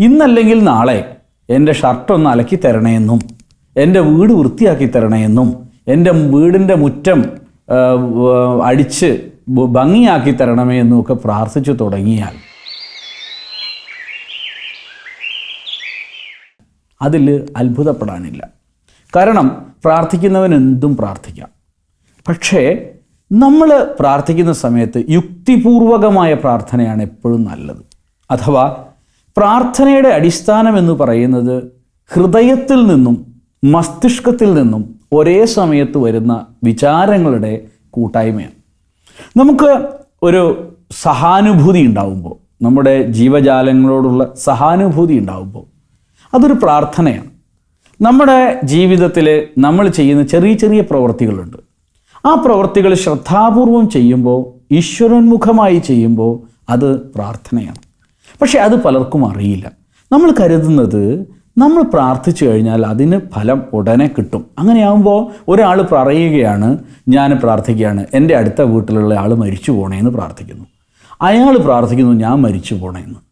ഇന്നല്ലെങ്കിൽ നാളെ എന്റെ ഷർട്ടൊന്ന് അലക്കി തരണേയെന്നും എന്റെ വീട് വൃത്തിയാക്കി തരണേയെന്നും എന്റെ വീടിന്റെ മുറ്റം അടിച്ച് ഭംഗിയാക്കി തരണമേ എന്നും ഒക്കെ പ്രാർത്ഥിച്ചു തുടങ്ങിയാൽ അതിൽ അത്ഭുതപ്പെടാനില്ല. കാരണം പ്രാർത്ഥിക്കുന്നവൻ എന്തും പ്രാർത്ഥിക്കാം. പക്ഷേ നമ്മൾ പ്രാർത്ഥിക്കുന്ന സമയത്ത് യുക്തിപൂർവകമായ പ്രാർത്ഥനയാണ് എപ്പോഴും നല്ലത്. അഥവാ പ്രാർത്ഥനയുടെ അടിസ്ഥാനം എന്ന് പറയുന്നത് ഹൃദയത്തിൽ നിന്നും മസ്തിഷ്കത്തിൽ നിന്നും ഒരേ സമയത്ത് വരുന്ന വിചാരങ്ങളുടെ കൂട്ടായ്മയാണ്. നമുക്ക് ഒരു സഹാനുഭൂതി ഉണ്ടാവുമ്പോൾ നമ്മുടെ ജീവജാലങ്ങളോടുള്ള സഹാനുഭൂതി ഉണ്ടാവുമ്പോൾ അതൊരു പ്രാർത്ഥനയാണ്. നമ്മുടെ ജീവിതത്തിൽ നമ്മൾ ചെയ്യുന്ന ചെറിയ ചെറിയ പ്രവൃത്തികളുണ്ട് ആ പ്രവൃത്തികൾ ശ്രദ്ധാപൂർവം ചെയ്യുമ്പോൾ ഈശ്വരോന്മുഖമായി ചെയ്യുമ്പോൾ അത് പ്രാർത്ഥനയാണ്. പക്ഷെ അത് പലർക്കും അറിയില്ല. നമ്മൾ കരുതുന്നത് നമ്മൾ പ്രാർത്ഥിച്ചു കഴിഞ്ഞാൽ അതിന് ഫലം ഉടനെ കിട്ടും. അങ്ങനെയാകുമ്പോൾ ഒരാൾ പറയുകയാണ് ഞാൻ പ്രാർത്ഥിക്കുകയാണ്. എന്റെ അടുത്ത വീട്ടിലുള്ള ആൾ മരിച്ചു പോണേന്ന് പ്രാർത്ഥിക്കുന്നു. അയാൾ പ്രാർത്ഥിക്കുന്നു ഞാൻ മരിച്ചു പോണേന്ന്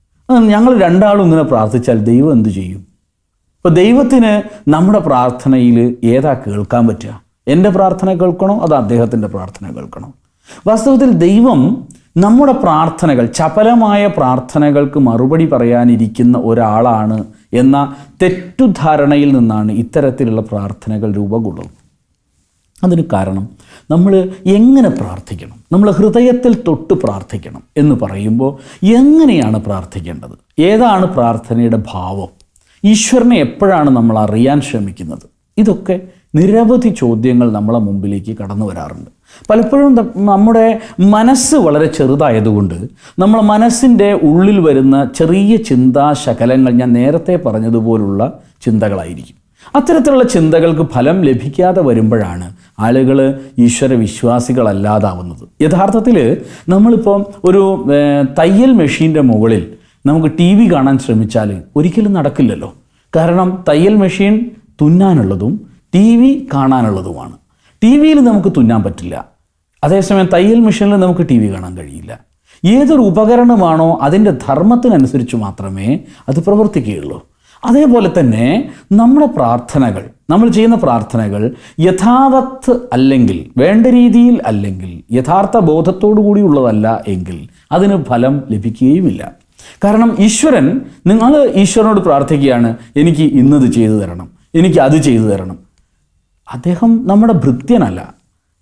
ഞങ്ങൾ രണ്ടാളും ഇങ്ങനെ പ്രാർത്ഥിച്ചാൽ ദൈവം എന്ത് ചെയ്യും? ഇപ്പോൾ ദൈവത്തിന് നമ്മുടെ പ്രാർത്ഥനയിൽ ഏതാ കേൾക്കാൻ പറ്റുക? എന്റെ പ്രാർത്ഥന കേൾക്കണോ? അത് അദ്ദേഹത്തിന്റെ പ്രാർത്ഥന കേൾക്കണോ? വാസ്തവത്തിൽ ദൈവം നമ്മുടെ പ്രാർത്ഥനകൾ ചപലമായ പ്രാർത്ഥനകൾക്ക് മറുപടി പറയാനിരിക്കുന്ന ഒരാളാണ് എന്ന തെറ്റുധാരണയിൽ നിന്നാണ് ഇത്തരത്തിലുള്ള പ്രാർത്ഥനകൾ രൂപകൊള്ളുന്നത്. അതിന് കാരണം നമ്മൾ എങ്ങനെ പ്രാർത്ഥിക്കണം? നമ്മൾ ഹൃദയത്തിൽ തൊട്ട് പ്രാർത്ഥിക്കണം എന്ന് പറയുമ്പോൾ എങ്ങനെയാണ് പ്രാർത്ഥിക്കേണ്ടത്? ഏതാണ് പ്രാർത്ഥനയുടെ ഭാവം? ഈശ്വരനെ എപ്പോഴാണ് നമ്മൾ അറിയാൻ ശ്രമിക്കുന്നത്? ഇതൊക്കെ നിരവധി ചോദ്യങ്ങൾ നമ്മളെ മുമ്പിലേക്ക് കടന്നു വരാറുണ്ട്. പലപ്പോഴും നമ്മുടെ മനസ്സ് വളരെ ചെറുതായതുകൊണ്ട് നമ്മൾ മനസ്സിന്റെ ഉള്ളിൽ വരുന്ന ചെറിയ ചിന്താശകലങ്ങൾ ഞാൻ നേരത്തെ പറഞ്ഞതുപോലുള്ള ചിന്തകളായിരിക്കും. അത്തരത്തിലുള്ള ചിന്തകൾക്ക് ഫലം ലഭിക്കാതെ വരുമ്പോഴാണ് ആളുകൾ ഈശ്വര വിശ്വാസികളല്ലാതാവുന്നത്. യഥാർത്ഥത്തിൽ നമ്മളിപ്പോൾ ഒരു തയ്യൽ മെഷീന്റെ മുകളിൽ നമുക്ക് ടി വി കാണാൻ ശ്രമിച്ചാൽ ഒരിക്കലും നടക്കില്ലല്ലോ. കാരണം തയ്യൽ മെഷീൻ തുന്നാനുള്ളതും ടി വി കാണാനുള്ളതുമാണ്. ടി വിയിൽ നമുക്ക് തുന്നാൻ പറ്റില്ല. അതേസമയം തയ്യൽ മെഷീനിൽ നമുക്ക് ടി വി കാണാൻ കഴിയില്ല. ഏതൊരു ഉപകരണമാണോ അതിന്റെ ധർമ്മത്തിനനുസരിച്ച് മാത്രമേ അത് പ്രവർത്തിക്കുകയുള്ളൂ. അതേപോലെ തന്നെ നമ്മുടെ പ്രാർത്ഥനകൾ നമ്മൾ ചെയ്യുന്ന പ്രാർത്ഥനകൾ യഥാവത്ത് അല്ലെങ്കിൽ വേണ്ട രീതിയിൽ അല്ലെങ്കിൽ യഥാർത്ഥ ബോധത്തോടു കൂടിയുള്ളതല്ല എങ്കിൽ അതിന് ഫലം ലഭിക്കുകയുമില്ല. കാരണം ഈശ്വരൻ നിങ്ങൾ ഈശ്വരനോട് പ്രാർത്ഥിക്കുകയാണ് എനിക്ക് ഇന്നത് ചെയ്തു തരണം എനിക്ക് അത് ചെയ്തു തരണം. അദ്ദേഹം നമ്മുടെ ഭൃത്യനല്ല.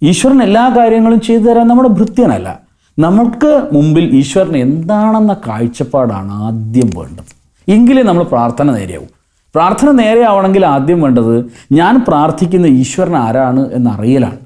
ഈശ്വരൻ എല്ലാ കാര്യങ്ങളും ചെയ്തു തരാൻ നമ്മുടെ ഭൃത്യനല്ല. നമ്മൾക്ക് മുമ്പിൽ ഈശ്വരൻ എന്താണെന്ന കാഴ്ചപ്പാടാണ് ആദ്യം വേണ്ടത്. എങ്കിലേ നമ്മൾ പ്രാർത്ഥന നേരെയാവും. പ്രാർത്ഥന നേരെയാവണമെങ്കിൽ ആദ്യം വേണ്ടത് ഞാൻ പ്രാർത്ഥിക്കുന്ന ഈശ്വരൻ ആരാണ് എന്നറിയലാണ്.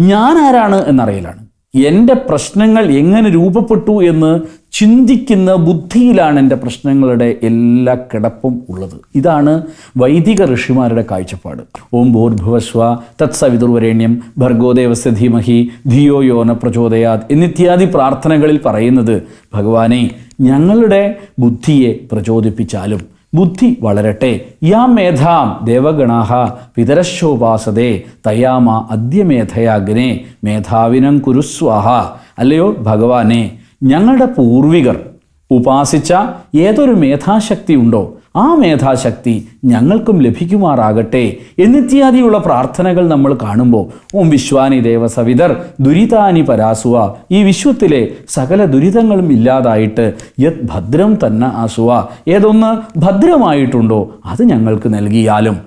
ഞാൻ ആരാണ് എന്നറിയലാണ്. എന്റെ പ്രശ്നങ്ങൾ എങ്ങനെ രൂപപ്പെട്ടു എന്ന് ചിന്തിക്കുന്ന ബുദ്ധിയിലാണ് എന്റെ പ്രശ്നങ്ങളുടെ എല്ലാ കിടപ്പും ഉള്ളത്. ഇതാണ് വൈദിക ഋഷിമാരുടെ കാഴ്ചപ്പാട്. ഓം ഭൂർഭുവസ്വ തത്സവിതുർവരേണ്യം ഭർഗോദേവസ്യ ധീമഹി ധിയോ യോന പ്രചോദയാത് എന്നിത്യാദി പ്രാർത്ഥനകളിൽ പറയുന്നത് ഭഗവാനെ ഞങ്ങളുടെ ബുദ്ധിയെ പ്രചോദിപ്പിച്ചാലും ബുദ്ധി വളരട്ടെ. യാ മേധാം ദേവഗണാഹ പിതരശോപാസതേ തയാമ അദ്യമേധയാഗ്നെ മേധാവിനം കുരുസ്വാഹ അല്ലയോ ഭഗവാനെ ഞങ്ങളുടെ പൂർവികർ ഉപാസിച്ച ഏതൊരു മേധാശക്തി ഉണ്ടോ ആ മേധാശക്തി ഞങ്ങൾക്കും ലഭിക്കുമാറാകട്ടെ എന്നിത്യാദിയുള്ള പ്രാർത്ഥനകൾ നമ്മൾ കാണുമ്പോൾ ഓം വിശ്വാനി ദേവ സവിതർ ദുരിതാനി പരാസുവ ഈ വിശ്വത്തിലെ സകല ദുരിതങ്ങളും ഇല്ലാതായിട്ട് യത് ഭദ്രം തന്നെ ആസുവ ഏതൊന്ന് ഭദ്രമായിട്ടുണ്ടോ അത് ഞങ്ങൾക്ക് നൽകിയാലും